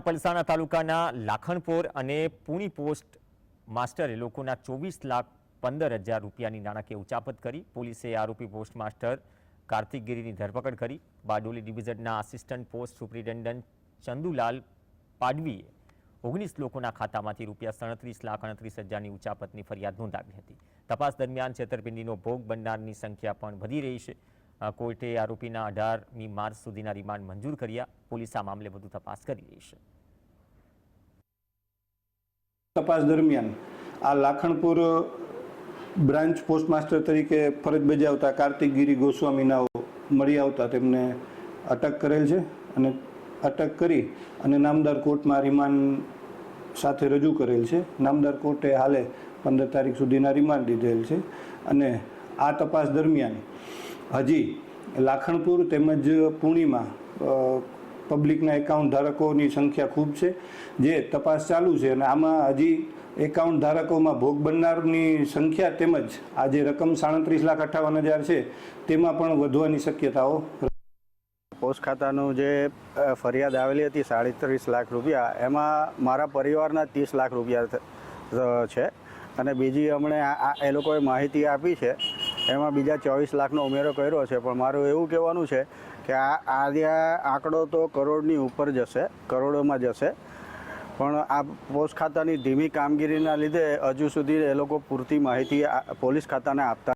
પલસાણા તાલુકાના લાખણપોર અને પુણી પોસ્ટ માસ્ટરે લોકોના ચોવીસ લાખ પંદર હજાર રૂપિયાની નાણાકીય ઉચાપત કરી. પોલીસે આરોપી પોસ્ટ માસ્ટર કાર્તિક ગીરીની ધરપકડ કરી. બારડોલી ડિવિઝનના આસિસ્ટન્ટ પોસ્ટ સુપ્રિન્ટેન્ડન્ટ ચંદુલાલ પાડવીએ ઓગણીસ લોકોના ખાતામાંથી રૂપિયા સાડત્રીસ લાખ અડત્રીસ હજારની ઉચાપતની ફરિયાદ નોંધાવી હતી. તપાસ દરમિયાન છેતરપિંડીનો ભોગ બનનારની સંખ્યા પણ વધી રહી છે. કોર્ટે આરોપીના અઢારમી માર્ચ સુધીના રિમાન્ડ મંજૂર કર્યા. પોલીસ આ મામલે વધુ તપાસ કરી રહી છે. તપાસ દરમિયાન આ લાખણપુર બ્રાન્ચ પોસ્ટમાસ્ટર તરીકે ફરજ બજાવતા કાર્તિક ગીરી ગોસ્વામીનાઓ મળી આવતા તેમને અટક કરેલ છે અને અટક કરી અને નામદાર કોર્ટમાં રિમાન્ડ સાથે રજૂ કરેલ છે. નામદાર કોર્ટે હાલે પંદર તારીખ સુધીના રિમાન્ડ દીધેલ છે અને આ તપાસ દરમિયાન હજી લાખણપુર તેમજ પૂણીમાં પબ્લિકના એકાઉન્ટ ધારકોની સંખ્યા ખૂબ છે, જે તપાસ ચાલુ છે અને આમાં હજી એકાઉન્ટ ધારકોમાં ભોગ બનનારની સંખ્યા તેમજ આ જે રકમ સાડત્રીસ લાખ અઠાવન હજાર છે, તેમાં પણ વધવાની શક્યતાઓ પોસ્ટ ખાતાનું જે ફરિયાદ આવેલી હતી સાડત્રીસ લાખ રૂપિયા, એમાં મારા પરિવારના ત્રીસ લાખ રૂપિયા છે. અને બીજી આ- એ લોકોએ માહિતી આપી છે એમાં બીજા ચોવીસ લાખનો ઉમેરો કર્યો છે, પણ મારું એવું કહેવાનું છે કે આ આજે આંકડો તો કરોડની ઉપર જશે, કરોડોમાં જશે. પણ આ પોસ્ટ ખાતાની ધીમી કામગીરીના લીધે હજુ સુધી એ લોકો પૂરતી માહિતી પોલીસ ખાતાને આપતા